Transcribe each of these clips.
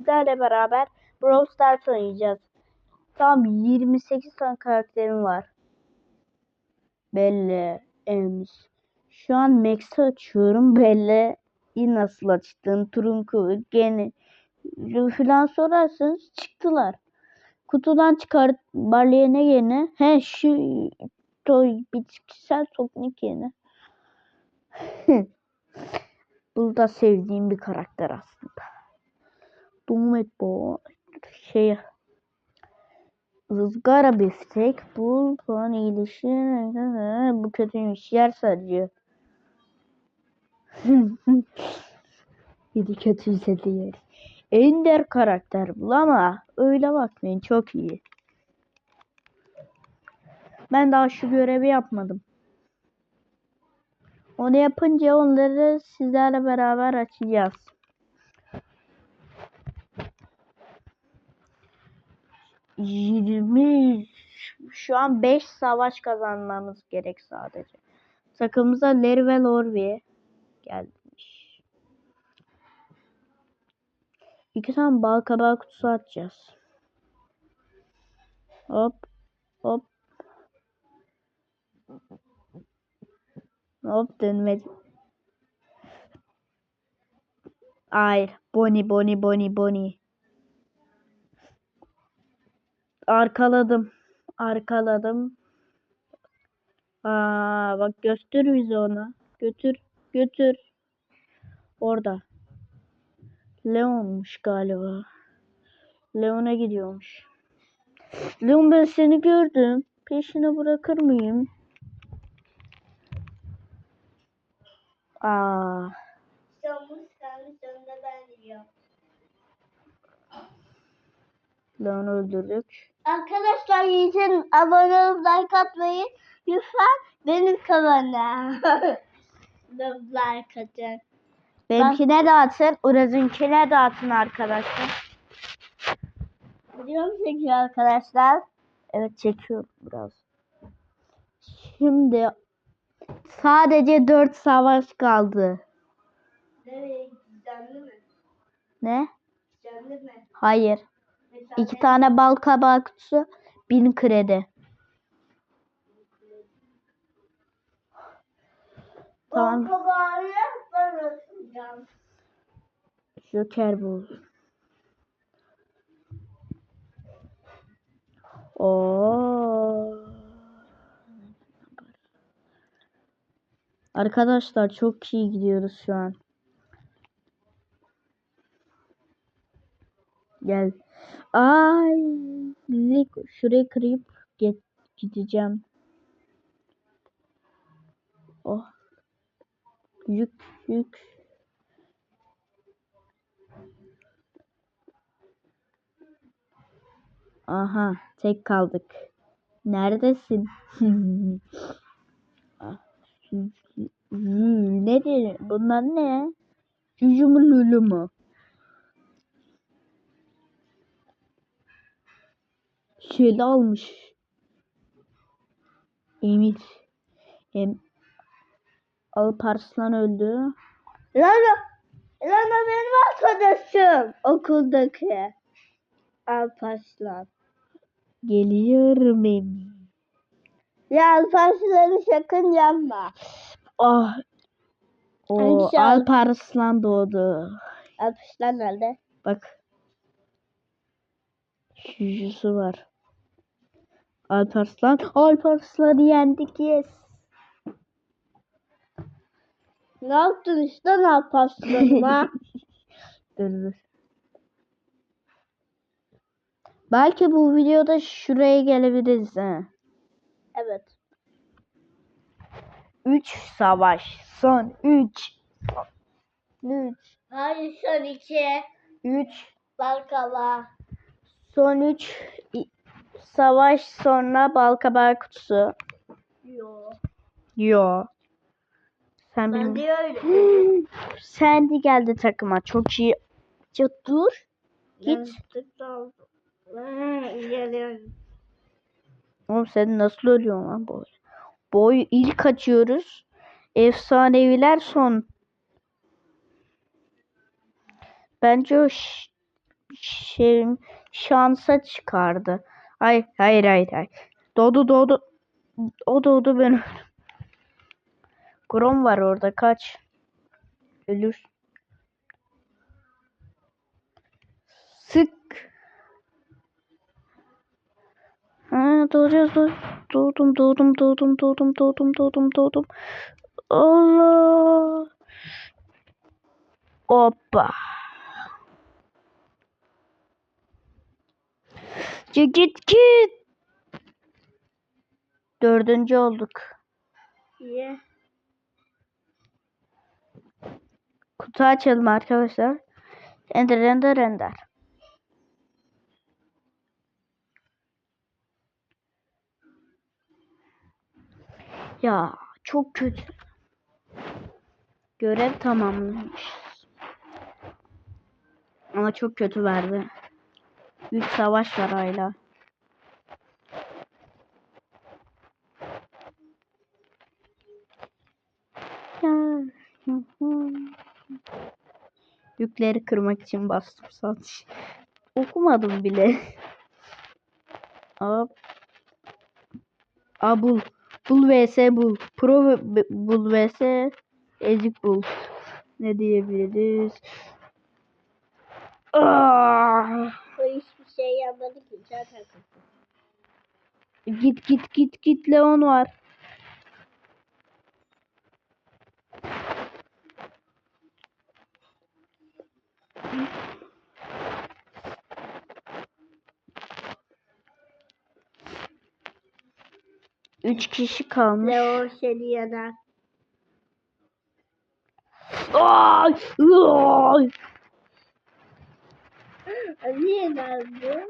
sizlerle beraber Brawl Stars oynayacağız. Tam 28 tane karakterim var. Belle, Ems. Şu an Max'i açıyorum. Belle'yi nasıl açtın? Trunku, gene falan sorarsanız çıktılar. Kutudan çıkart barleyene yerine. He şu toy bitkisel topnik yerine. Bu da sevdiğim bir karakter aslında. Domet bu şey ızgara biftek bu falan iyileşir bu kötüymüş yer sarıyor. Yedi kötüyse diğer. Ender karakter bul ama öyle bakmayın çok iyi. Ben daha şu görevi yapmadım. Onu yapınca onları sizlerle beraber açacağız. Yirmi şu an 5 savaş kazanmamız gerek sadece. Takımımıza Larry ve Lorvi gelmiş. İki tane bal kabağı kutusu atacağız. Hop hop Hop dönmedi. Hayır. Boni boni boni boni. Arkaladım. Arkaladım. Aa bak götür bizi ona. Götür. Götür. Orada. Leon'muş galiba. Leon'a gidiyormuş. Leon ben seni gördüm. Peşine bırakır mıyım? Aa. Leon öldürdük. Arkadaşlar için abone olup like atmayı lütfen benim kanalıma. like atın. Benimkine dağıtın. Uraz'ınkine dağıtın arkadaşlar. Biliyor musunuz arkadaşlar? Evet çekiyorum biraz. Şimdi sadece 4 savaş kaldı. Nereye? Canlı mı? Ne? Canlı mı? Hayır. İki tane bal kabağı kutusu 1000 kredi. Tamam. Joker bul. Oo. Arkadaşlar çok iyi gidiyoruz şu an. Gel. Ay, şurayı kırıp gideceğim. Oh. Yük yük. Aha, tek kaldık. Neredesin? Ah, Cü- cü- Nedir? Bunlar ne? Cücü mü lülü mü? Şeyli almış. Emir. Em Alparslan öldü. Lana, Lana benim arkadaşım. Okuldaki. Alparslan. Geliyorum Emir. Ya Alparslan'ı sakın yapma. Ah. O Al- Alparslan doğdu. Alparslan nerede? Bak. Şucusu var. Alparslan. Alparslan'ı yendik yes. Ne yaptın işte ne Alparslan'ıma? Dur dur. Belki bu videoda şuraya gelebiliriz ha. evet. 3 savaş. Son 3. 3. Hayır son iki. 3. Balkala. Son 3 savaş sonra balkabağı kutusu. Yo. Yo. Sen Ben de öyle. Sandy geldi takıma. Çok iyi. Ya dur. Git. Ha, geliyorum. Oğlum sen nasıl ölüyorsun lan boy? Boy ilk açıyoruz. Efsaneviler son. Bence o şey şansa çıkardı. Hayır hayır hayır hayır. Doğdu doğdu. O doğdu ben. Grom var orada kaç. Ölür. Sık. Ha, doğacağız doğ- doğdum doğdum doğdum doğdum doğdum doğdum doğdum. Allah. Hoppa. Git git. Dördüncü olduk. İyi. Kutu açalım arkadaşlar. Ender ender ender. Ya çok kötü. Görev tamamlamış. Ama çok kötü verdi. Büyük savaş var hala. Yükleri kırmak için bastım sadece. Okumadım bile. Hop. Aa bul. Bul vs bul. Pro bul vs ezik bul. Ne diyebiliriz? Aa! O hiçbir şey yapmadı ki zaten. Git git git git Leon var. Üç kişi kalmış. Leo seni yanar. Ay! Ay! Niye?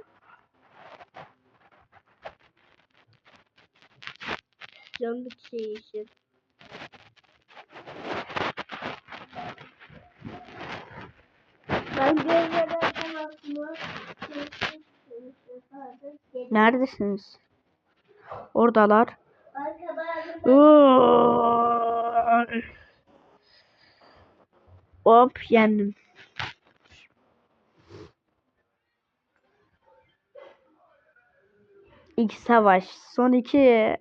Can bir şey için. Ben gözlere bakma. Neredesiniz? Oradalar. Hop yendim. İlk savaş. Son iki.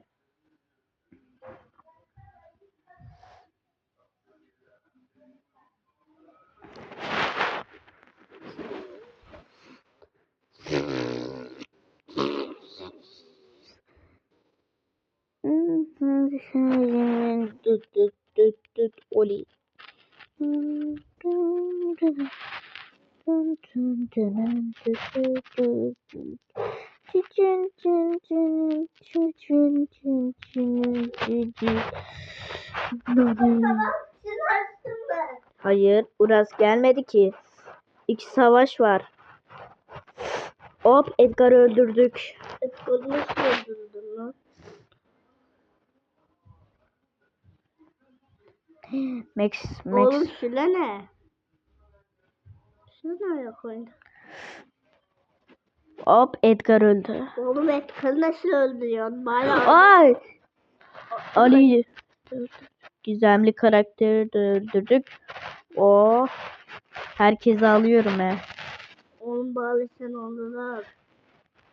Uras gelmedi ki. İki savaş var. Hop, Edgar'ı öldürdük. Etkolü nasıl öldürdün lan? Max, Max. Oğlum şuna ne? Şuna nereye koydun? Hop, Edgar öldü. Oğlum Etkolü nasıl öldürüyorsun? Bayağı. Ay! Ali. Gizemli karakteri de öldürdük. O herkesi alıyorum he. Bari sen onu da al.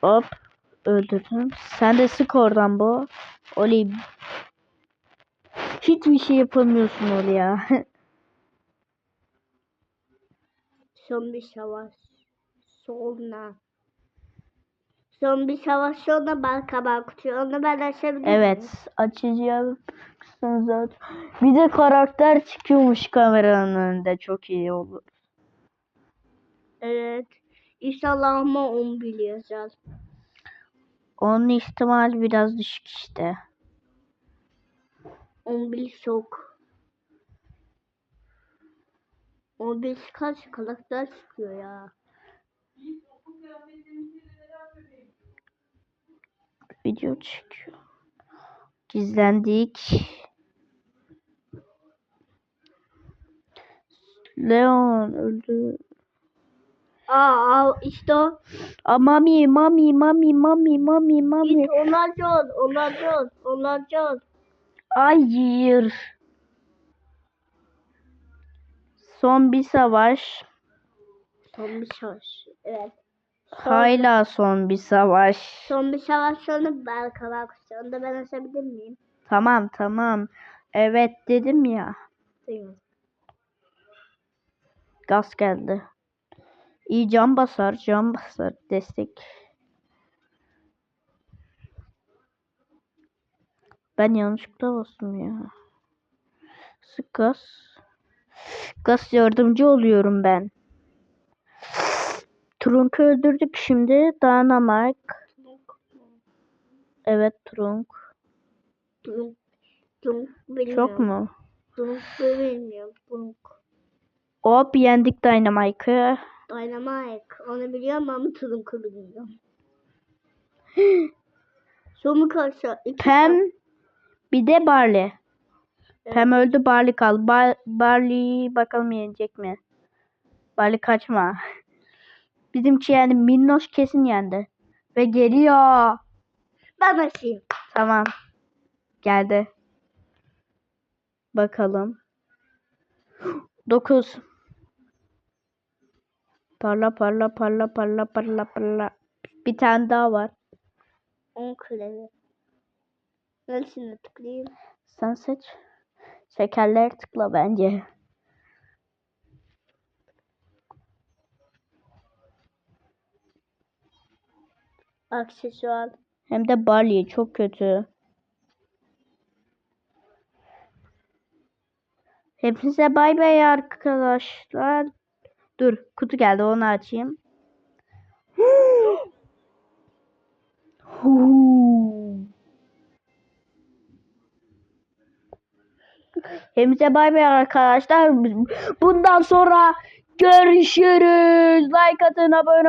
Hop öldürdüm. Sen de sık oradan bu. Oli. Hiçbir şey yapamıyorsun Oli ya. Son bir savaş. Sonra. Son bir savaş sonra bal kabağı kutuyu. Onu ben açabilir miyim? evet açacağım. zaten. Bir de karakter çıkıyormuş kameranın önünde. Çok iyi olur. Evet. İnşallah ama 11 yazar. Onun ihtimali biraz düşük işte. 11 çok. 11 kaç karakter çıkıyor ya. Video çekiyor. Gizlendik. Leon öldü. Aa, işte o. Aa, mami, mami, mami, mami, mami, mami. Git onlar can, onlar can, onlar can. Hayır. Son bir savaş. Son bir savaş. Evet. Hala son bir savaş. son bir savaş sonra bal kabak kuşu. Onu da ben açabilir miyim? Tamam tamam. Evet dedim ya. Duymadım. Gaz geldi. İyi can basar, can basar. Destek. Ben yanlışlıkla bastım ya. Sık gaz. Gaz yardımcı oluyorum ben. Trunk'u öldürdük şimdi. Dynamite. Evet Trunk. Dunk bilmiyorum. Çok mu? Dunk bilmiyorum. Dunk. Hop yendik Dynamite'ı. Dynamite. Onu biliyorum ama Dunk'u bilmiyorum. Sonu karşı. Pem bir de Barley. Evet. Pem öldü Barley kaldı. Bar Barley bakalım yenecek mi? Barley kaçma. Bizimki yani Minnoş kesin yendi. Ve geliyor. Ben açayım. Tamam. Geldi. Bakalım. 9. Parla parla parla parla parla parla. Bir tane daha var. 10 kredi. Neresine tıklayayım? Sen seç. Şekerleri tıkla bence. Aksesuar. Hem de Barley çok kötü. Hepinize bay bay arkadaşlar. Dur kutu geldi onu açayım. Hepinize bay bay arkadaşlar. Bundan sonra görüşürüz. Like atın abone